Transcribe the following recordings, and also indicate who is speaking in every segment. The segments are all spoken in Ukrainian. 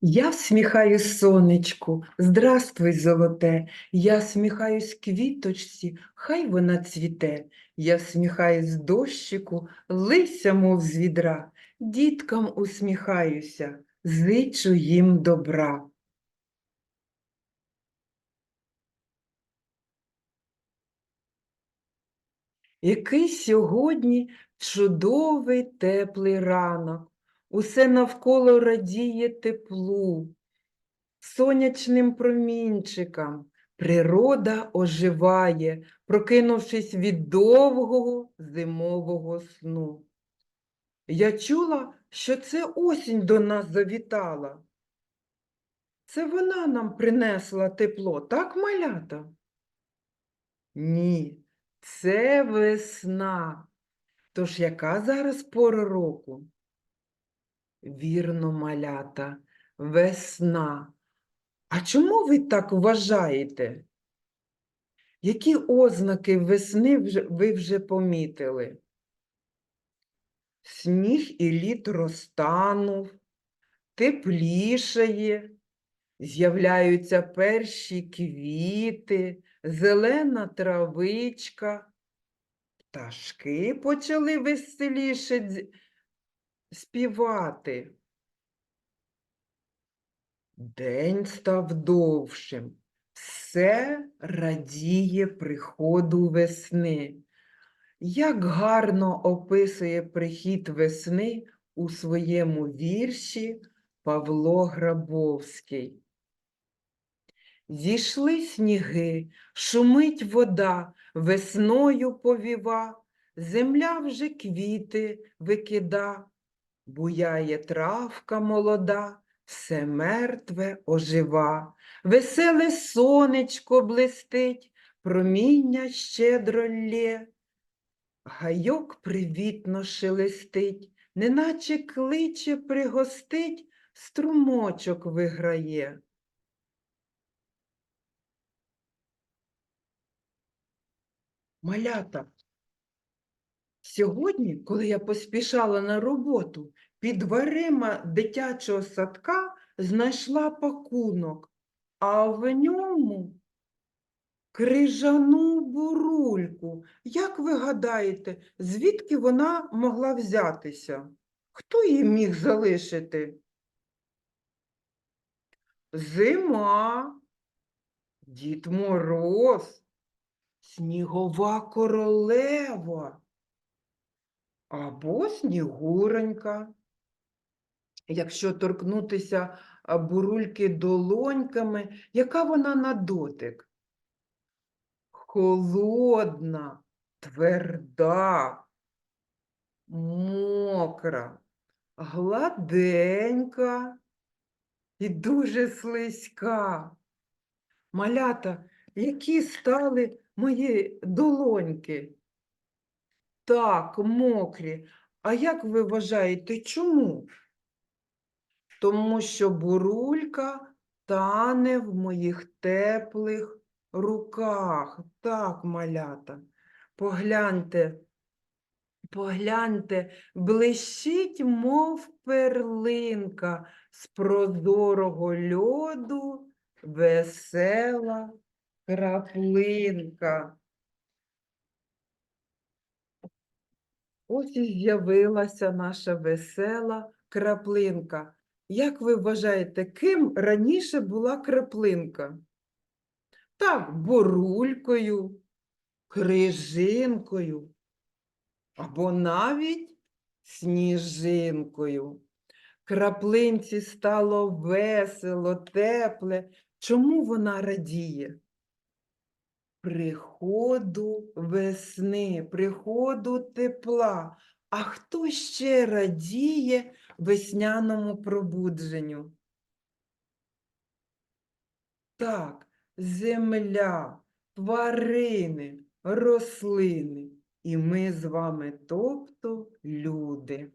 Speaker 1: Я всміхаюсь сонечку, здравствуй, золоте, я всміхаюсь квіточці, хай вона цвіте, я всміхаюсь дощику, лися, мов з відра, діткам усміхаюся, зичу їм добра. Який сьогодні чудовий теплий ранок, усе навколо радіє теплу, сонячним промінчикам природа оживає, прокинувшись від довгого зимового сну. Я чула, що це осінь до нас завітала. Це вона нам принесла тепло, так, малята? Ні, це весна. Тож яка зараз пора року? Вірно, малята, весна. А чому ви так вважаєте? Які ознаки весни ви вже помітили? Сніг і лід розтанув, теплішає, з'являються перші квіти, зелена травичка. Пташки почали веселіше співати. День став довшим. Все радіє приходу весни. Як гарно описує прихід весни у своєму вірші Павло Грабовський. Зійшли сніги, шумить вода, весною повіва, земля вже квіти викида, буяє травка молода, все мертве ожива, веселе сонечко блистить, проміння щедро лє. Гайок привітно шелестить, неначе кличе пригостить, струмочок виграє. Малята, сьогодні, коли я поспішала на роботу, під дверима дитячого садка знайшла пакунок, а в ньому крижану бурульку. Як ви гадаєте, звідки вона могла взятися? Хто її міг залишити? Зима, Дід Мороз, Снігова королева або Снігуронька. Якщо торкнутися бурульки долоньками, яка вона на дотик? Холодна, тверда, мокра, гладенька і дуже слизька. Малята, які стали мої долоньки? Так, мокрі. А як ви вважаєте, чому? Тому що бурулька тане в моїх теплих руках. Так, малята. Погляньте, погляньте, блищить, мов перлинка з прозорого льоду весела краплинка. Ось і з'явилася наша весела краплинка. Як ви вважаєте, ким раніше була краплинка? Так, борулькою, крижинкою або навіть сніжинкою. Краплинці стало весело, тепле. Чому вона радіє? Приходу весни, приходу тепла. А хто ще радіє весняному пробудженню? Так, земля, тварини, рослини. І ми з вами, тобто люди.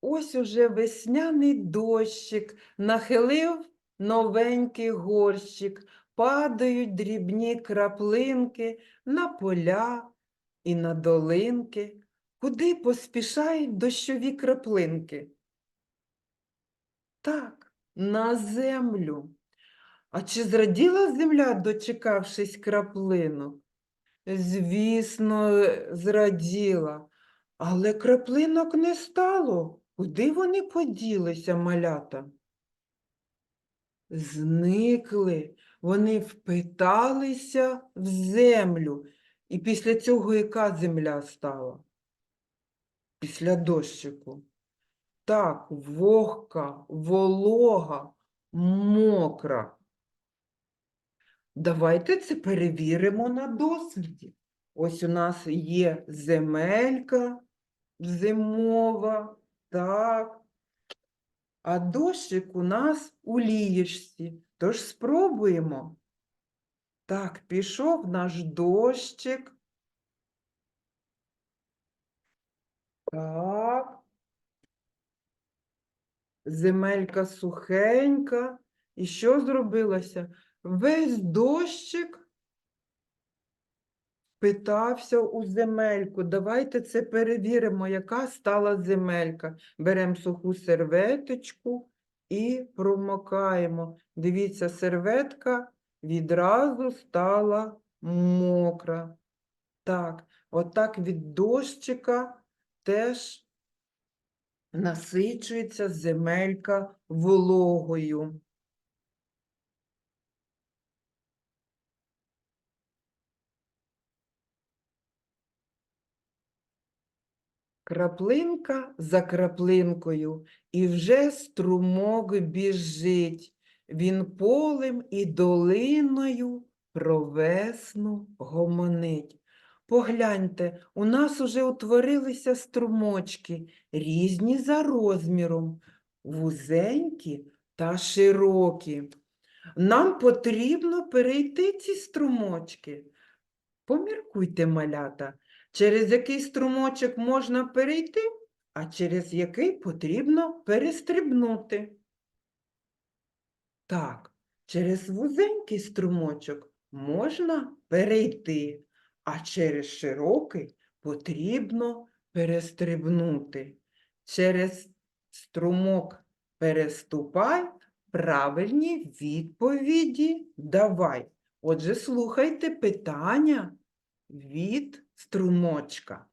Speaker 1: Ось уже весняний дощик нахилив новенький горщик, падають дрібні краплинки на поля, і на долинки, куди поспішають дощові краплинки. Так, на землю. А чи зраділа земля, дочекавшись краплинок? Звісно, зраділа, але краплинок не стало. Куди вони поділися, малята? Зникли, вони впиталися в землю. І після цього яка земля стала? Після дощику. Так, вогка, волога, мокра. Давайте це перевіримо на досліді. Ось у нас є земелька зимова, так. А дощик у нас у ліжці. Тож спробуємо. Так, пішов наш дощик. Так. Земелька сухенька. І що зробилося? Весь дощик питався у земельку. Давайте це перевіримо, яка стала земелька. Беремо суху серветочку і промокаємо. Дивіться, серветка відразу стала мокра. Так, отак від дощика теж насичується земелька вологою. Краплинка за краплинкою, і вже струмок біжить. Він полем і долиною про весну гомонить. Погляньте, у нас уже утворилися струмочки, різні за розміром, вузенькі та широкі. Нам потрібно перейти ці струмочки. Поміркуйте, малята, через який струмочок можна перейти, а через який потрібно перестрибнути. Так, через вузенький струмочок можна перейти, а через широкий потрібно перестрибнути. Через струмок переступай, правильні відповіді давай. Отже, слухайте питання від струмочка.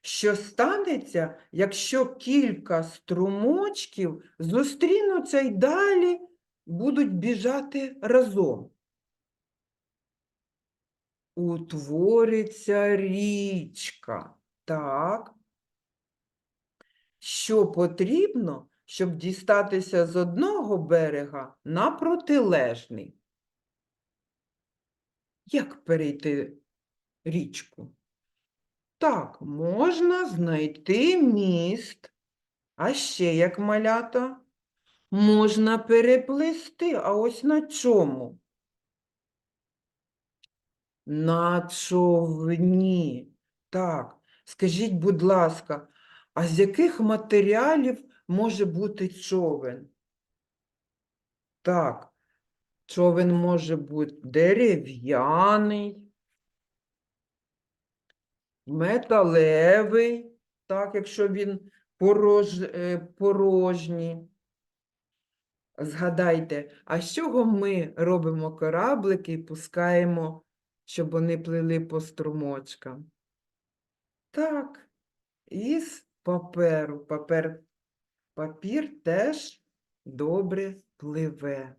Speaker 1: Що станеться, якщо кілька струмочків зустрінуться й далі будуть біжати разом? Утвориться річка. Так. Що потрібно, щоб дістатися з одного берега на протилежний? Як перейти річку? Так, можна знайти міст. А ще як малята? Можна переплисти, а ось на чому? На човні. Так, скажіть, будь ласка, а з яких матеріалів може бути човен? Так, човен може бути дерев'яний, металевий, так, якщо він порож, е, порожній. Згадайте, а з чого ми робимо кораблики і пускаємо, щоб вони плили по струмочкам? Так, із паперу. Папер, папір теж добре пливе.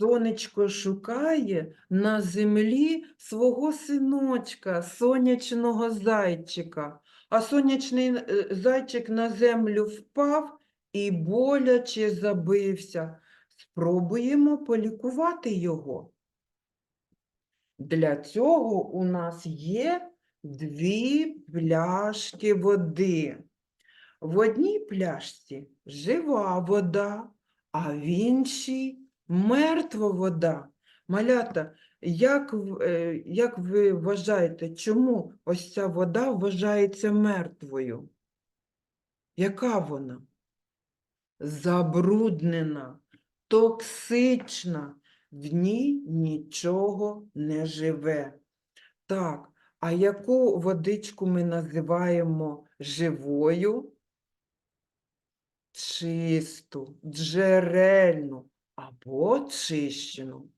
Speaker 1: Сонечко шукає на землі свого синочка, сонячного зайчика. А сонячний е, зайчик на землю впав і боляче забився. Спробуємо полікувати його. Для цього у нас є дві пляшки води. В одній пляшці жива вода, а в іншій мертва вода. Малята, як, е, як ви вважаєте, чому ось ця вода вважається мертвою? Яка вона? Забруднена, токсична. в ній нічого не живе. Так, а яку водичку ми називаємо живою? Чисту, джерельну або очищену.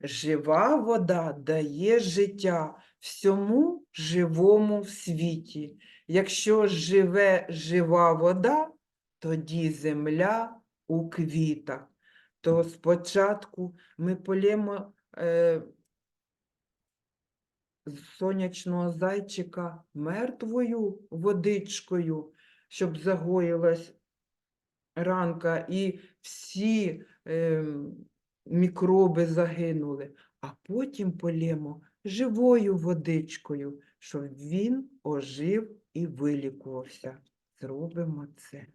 Speaker 1: Жива вода дає життя всьому живому в світі. Якщо живе жива вода, тоді земля у квітах. То спочатку ми полємо е, сонячного зайчика мертвою водичкою, щоб загоїлась ранка, і всі мікроби загинули, а потім полємо живою водичкою, щоб він ожив і вилікувався. Зробимо це.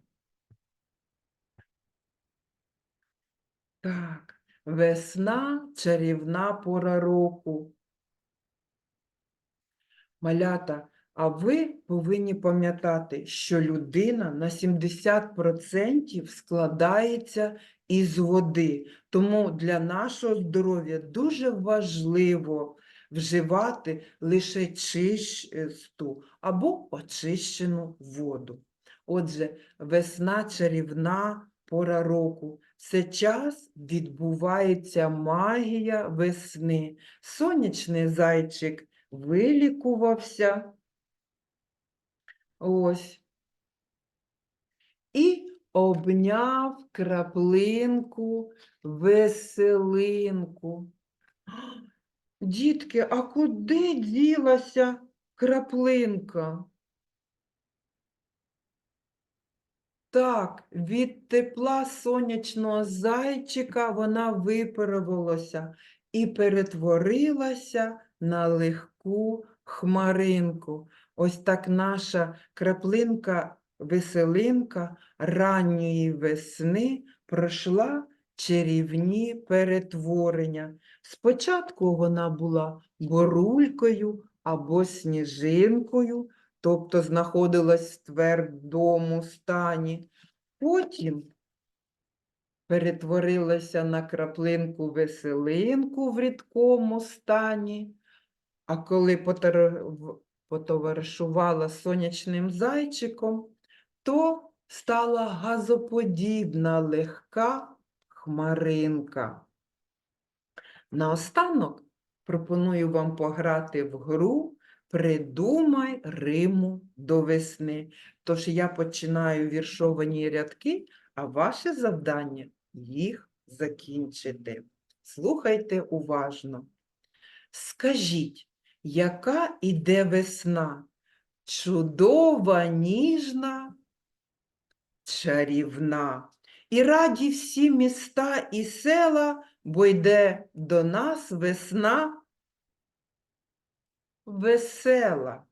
Speaker 1: Так, весна чарівна пора року. Малята, а ви повинні пам'ятати, що людина на 70% складається із води. Тому для нашого здоров'я дуже важливо вживати лише чисту або очищену воду. Отже, весна чарівна пора року. Це час відбувається магія весни. Сонячний зайчик вилікувався. Ось. І обняв краплинку, веселинку. Дітки, а куди ділася краплинка? Так, від тепла сонячного зайчика вона випарувалася і перетворилася на легку хмаринку. Ось так наша краплинка-веселинка ранньої весни пройшла чарівні перетворення. Спочатку вона була борулькою або сніжинкою, тобто знаходилась в твердому стані. Потім перетворилася на краплинку веселинку в рідкому стані, а коли потоваришувала сонячним зайчиком, то стала газоподібна легка хмаринка. Наостанок пропоную вам пограти в гру Придумай риму до весни. Тож я починаю віршовані рядки, а ваше завдання їх закінчити. Слухайте уважно. Скажіть, яка іде весна? Чудова, ніжна, чарівна. І раді всі міста і села, бо йде до нас весна весела.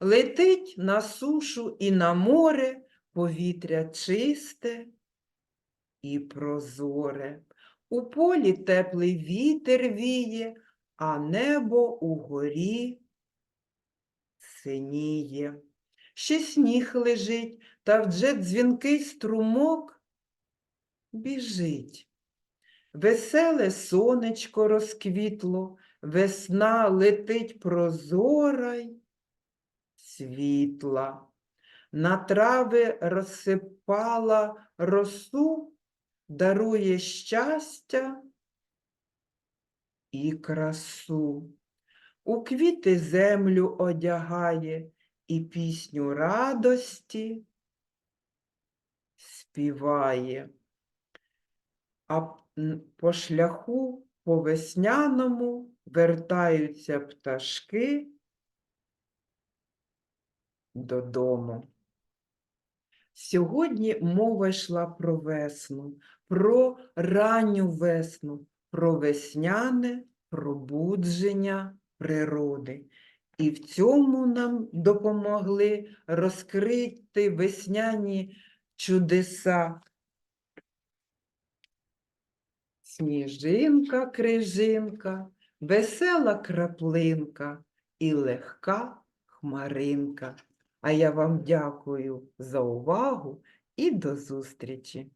Speaker 1: Летить на сушу і на море повітря чисте і прозоре. У полі теплий вітер віє, а небо угорі синіє. Ще сніг лежить, та вже дзвінкий струмок біжить. Веселе сонечко розквітло, весна летить прозора й світла. На трави розсипала росу, дарує щастя і красу. У квіти землю одягає і пісню радості співає. А по шляху по весняному вертаються пташки додому. Сьогодні мова йшла про весну, про ранню весну, про весняне пробудження природи. І в цьому нам допомогли розкрити весняні чудеса. Сніжинка, крижинка, весела краплинка і легка хмаринка. А я вам дякую за увагу і до зустрічі!